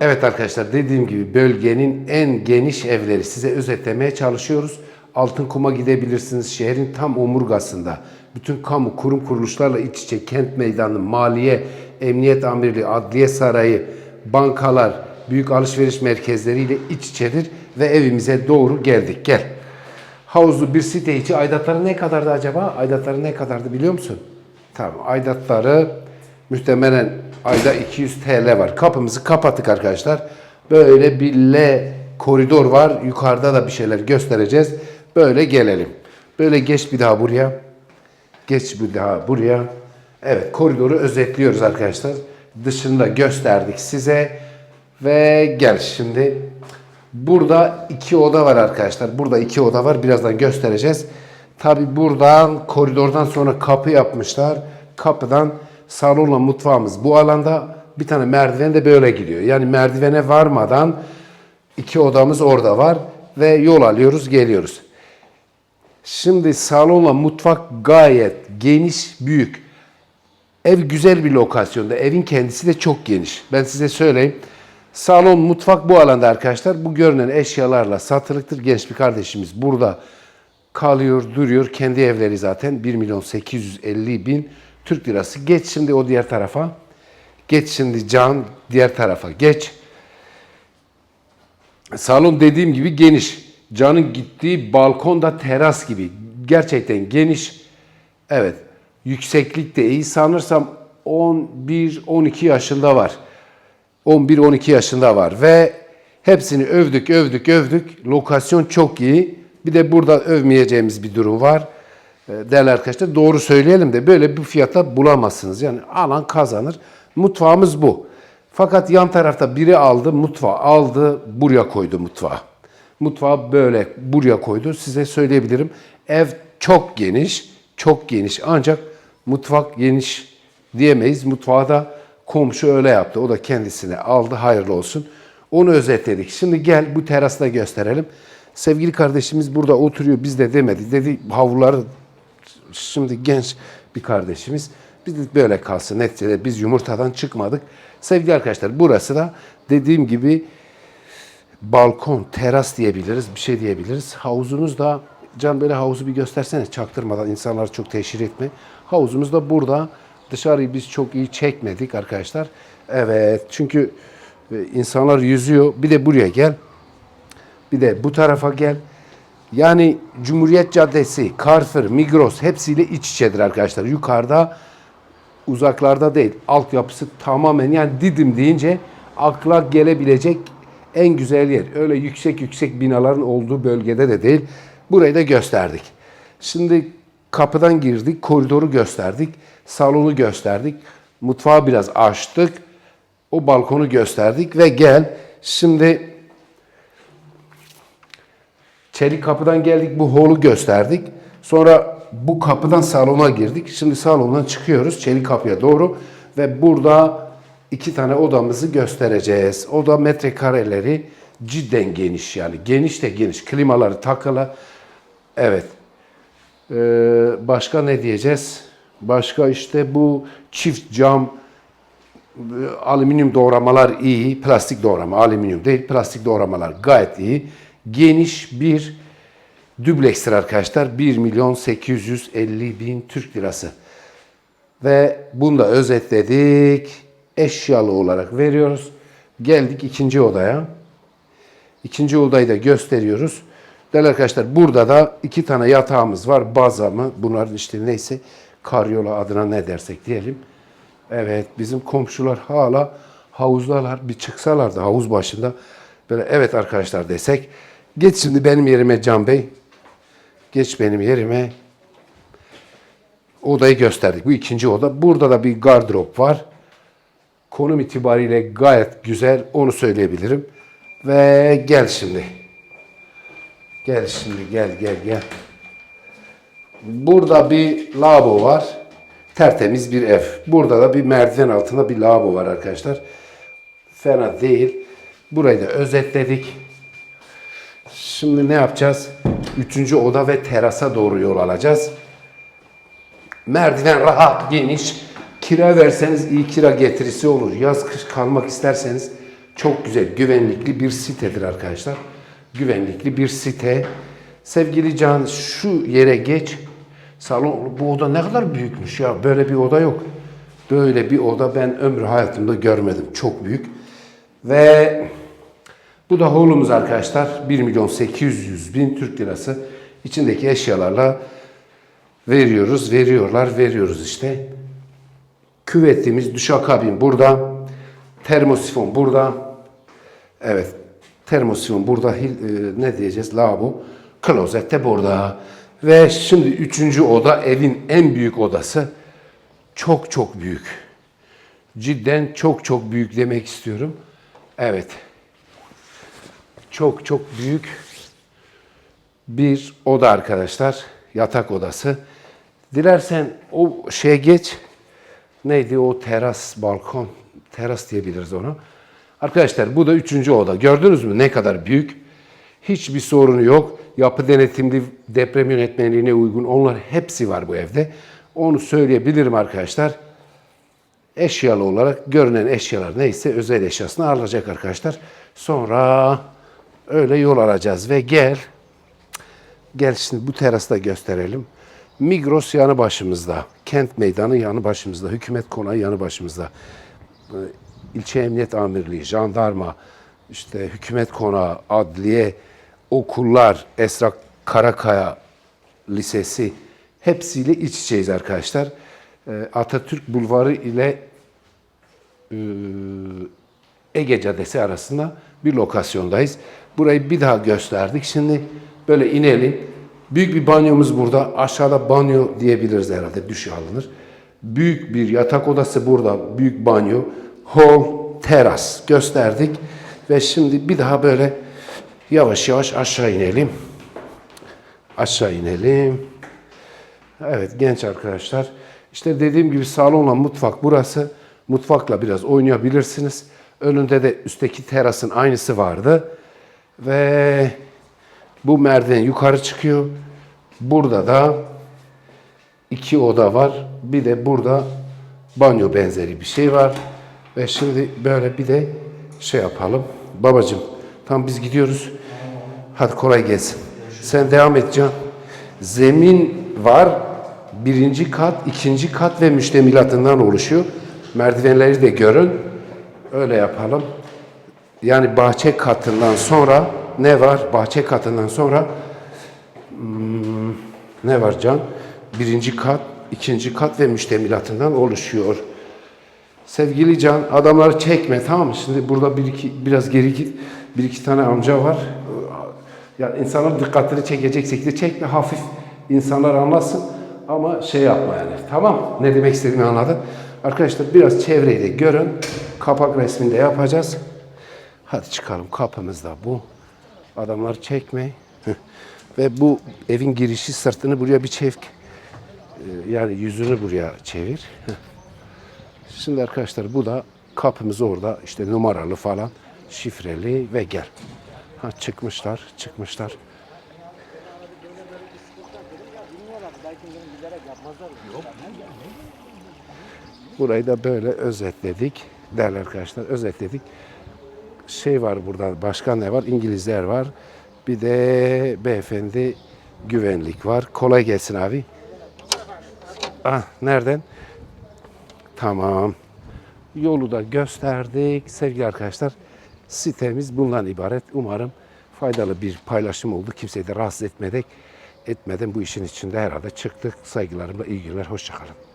Evet arkadaşlar dediğim gibi bölgenin en geniş evleri size özetlemeye çalışıyoruz. Altın Kum'a gidebilirsiniz. Şehrin tam omurgasında. Bütün kamu kurum kuruluşlarla iç içe kent meydanı, maliye, emniyet amirliği, adliye sarayı, bankalar, büyük alışveriş merkezleriyle iç içedir ve evimize doğru geldik. Gel. Havuzlu bir site içi aidatları ne kadardı acaba? Aidatları ne kadardı biliyor musun? Tamam aidatları muhtemelen ayda 200 TL var. Kapımızı kapattık arkadaşlar. Böyle bir L koridor var. Yukarıda da bir şeyler göstereceğiz. Böyle gelelim. Böyle geç bir daha buraya. Geç bir daha buraya. Evet koridoru özetliyoruz arkadaşlar. Dışında gösterdik size. Ve gel şimdi. Burada iki oda var arkadaşlar. Burada iki oda var. Birazdan göstereceğiz. Tabi buradan koridordan sonra kapı yapmışlar. Kapıdan salonla mutfağımız bu alanda. Bir tane merdiven de böyle gidiyor. Yani merdivene varmadan iki odamız orada var. Ve yol alıyoruz geliyoruz. Şimdi salonla mutfak gayet geniş, büyük. Ev güzel bir lokasyonda. Evin kendisi de çok geniş. Ben size söyleyeyim. Salon, mutfak bu alanda arkadaşlar. Bu görünen eşyalarla satılıktır. Genç bir kardeşimiz burada kalıyor, duruyor. Kendi evleri zaten 1 milyon 850 bin Türk lirası. Geç şimdi o diğer tarafa. Geç şimdi Can diğer tarafa. Geç. Salon dediğim gibi geniş. Can'ın gittiği balkon da teras gibi. Gerçekten geniş. Evet. Yükseklik de iyi. Sanırsam 11-12 yaşında var. 11-12 yaşında var ve hepsini övdük, övdük, övdük. Lokasyon çok iyi. Bir de burada övmeyeceğimiz bir durum var. Ee, Değerli arkadaşlar doğru söyleyelim de böyle bir fiyata bulamazsınız. Yani alan kazanır. Mutfağımız bu. Fakat yan tarafta biri aldı, mutfağı aldı, buraya koydu mutfağı. Mutfağı böyle buraya koydu. Size söyleyebilirim. Ev çok geniş, çok geniş. Ancak mutfak geniş diyemeyiz. Mutfağı da komşu öyle yaptı. O da kendisine aldı. Hayırlı olsun. Onu özetledik. Şimdi gel bu terasta gösterelim. Sevgili kardeşimiz burada oturuyor. Biz de demedi. Dedi havluları şimdi genç bir kardeşimiz. Biz böyle kalsın. Neticede biz yumurtadan çıkmadık. Sevgili arkadaşlar burası da dediğim gibi balkon, teras diyebiliriz, bir şey diyebiliriz. Havuzumuz da, Can böyle havuzu bir göstersene çaktırmadan insanları çok teşhir etme. Havuzumuz da burada. Dışarıyı biz çok iyi çekmedik arkadaşlar. Evet çünkü e, insanlar yüzüyor. Bir de buraya gel. Bir de bu tarafa gel. Yani Cumhuriyet Caddesi, Carrefour, Migros hepsiyle iç içedir arkadaşlar. Yukarıda uzaklarda değil. Altyapısı tamamen yani Didim deyince akla gelebilecek en güzel yer. Öyle yüksek yüksek binaların olduğu bölgede de değil. Burayı da gösterdik. Şimdi kapıdan girdik, koridoru gösterdik, salonu gösterdik, mutfağı biraz açtık, o balkonu gösterdik ve gel şimdi çelik kapıdan geldik, bu holu gösterdik. Sonra bu kapıdan salona girdik. Şimdi salondan çıkıyoruz çelik kapıya doğru ve burada iki tane odamızı göstereceğiz. Oda metrekareleri cidden geniş yani. Geniş de geniş. Klimaları takılı. Evet. Ee, başka ne diyeceğiz? Başka işte bu çift cam e, alüminyum doğramalar iyi. Plastik doğrama, alüminyum değil. Plastik doğramalar gayet iyi. Geniş bir düblekstir arkadaşlar. 1 milyon 850 bin Türk lirası. Ve bunu da özetledik. Eşyalı olarak veriyoruz. Geldik ikinci odaya. İkinci odayı da gösteriyoruz. Değerli arkadaşlar burada da iki tane yatağımız var. Baza mı? Bunların işte neyse karyola adına ne dersek diyelim. Evet bizim komşular hala havuzdalar. Bir çıksalardı havuz başında. Böyle evet arkadaşlar desek. Geç şimdi benim yerime Can Bey. Geç benim yerime. Odayı gösterdik. Bu ikinci oda. Burada da bir gardırop var. Konum itibariyle gayet güzel. Onu söyleyebilirim. Ve gel şimdi. Gel şimdi gel gel gel. Burada bir lavabo var. Tertemiz bir ev. Burada da bir merdiven altında bir lavabo var arkadaşlar. Fena değil. Burayı da özetledik. Şimdi ne yapacağız? Üçüncü oda ve terasa doğru yol alacağız. Merdiven rahat, geniş. Kira verseniz iyi kira getirisi olur. Yaz kış kalmak isterseniz Çok güzel, güvenlikli bir sitedir arkadaşlar. Güvenlikli bir site. Sevgili Can şu yere geç. Salon, bu oda ne kadar büyükmüş ya. Böyle bir oda yok. Böyle bir oda ben ömrü hayatımda görmedim. Çok büyük. Ve bu da holumuz arkadaşlar. 1 milyon 800 bin Türk lirası. İçindeki eşyalarla veriyoruz, veriyorlar, veriyoruz işte. Küvetimiz, duşakabin burada. Termosifon burada. Evet. Termosifon burada. E, ne diyeceğiz? Lavabo. Klozet de burada. Ve şimdi üçüncü oda evin en büyük odası. Çok çok büyük. Cidden çok çok büyük demek istiyorum. Evet. Çok çok büyük bir oda arkadaşlar. Yatak odası. Dilersen o şeye geç. Neydi o teras, balkon, teras diyebiliriz onu. Arkadaşlar bu da üçüncü oda. Gördünüz mü ne kadar büyük? Hiçbir sorunu yok. Yapı denetimli deprem yönetmenliğine uygun onlar hepsi var bu evde. Onu söyleyebilirim arkadaşlar. Eşyalı olarak görünen eşyalar neyse özel eşyasını alacak arkadaşlar. Sonra öyle yol alacağız ve gel Gel şimdi bu terasta gösterelim. Migros yanı başımızda. Kent meydanı yanı başımızda. Hükümet konağı yanı başımızda. Ee, İlçe Emniyet Amirliği, jandarma, işte hükümet konağı, adliye, okullar, Esra Karakaya Lisesi hepsiyle iç içeyiz arkadaşlar. Ee, Atatürk Bulvarı ile e, Ege Caddesi arasında bir lokasyondayız. Burayı bir daha gösterdik. Şimdi böyle inelim. Büyük bir banyomuz burada. Aşağıda banyo diyebiliriz herhalde. Duş alınır. Büyük bir yatak odası burada. Büyük banyo. Hol, teras gösterdik. Ve şimdi bir daha böyle yavaş yavaş aşağı inelim. Aşağı inelim. Evet genç arkadaşlar. İşte dediğim gibi salonla mutfak burası. Mutfakla biraz oynayabilirsiniz. Önünde de üstteki terasın aynısı vardı. Ve bu merdiven yukarı çıkıyor. Burada da iki oda var. Bir de burada banyo benzeri bir şey var. Ve şimdi böyle bir de şey yapalım. Babacım tam biz gidiyoruz. Hadi kolay gelsin. Sen devam et Can. Zemin var. Birinci kat, ikinci kat ve müştemilatından oluşuyor. Merdivenleri de görün. Öyle yapalım. Yani bahçe katından sonra ne var? Bahçe katından sonra hmm, ne var Can? Birinci kat, ikinci kat ve müştemilatından oluşuyor. Sevgili Can, adamları çekme tamam mı? Şimdi burada bir iki, biraz geri git. Bir iki tane amca var. Yani insanlar dikkatleri çekecek şekilde çekme. Hafif insanlar anlasın. Ama şey yapma yani. Tamam Ne demek istediğimi anladın. Arkadaşlar biraz çevreyi de görün. Kapak resminde yapacağız. Hadi çıkalım. Kapımız da bu. Adamlar çekme. Heh. Ve bu evin girişi sırtını buraya bir çevk. Ee, Yani yüzünü buraya çevir. Şimdi arkadaşlar bu da kapımız orada işte numaralı falan şifreli ve gel. Ha çıkmışlar, çıkmışlar. Burayı da böyle özetledik. Değerli arkadaşlar özetledik. Şey var burada, başka ne var? İngilizler var. Bir de beyefendi güvenlik var. Kolay gelsin abi. Ah, nereden? Tamam. Yolu da gösterdik. Sevgili arkadaşlar, sitemiz bundan ibaret. Umarım faydalı bir paylaşım oldu. Kimseyi de rahatsız etmedik. Etmeden bu işin içinde herhalde çıktık. Saygılarımla iyi günler. Hoşçakalın.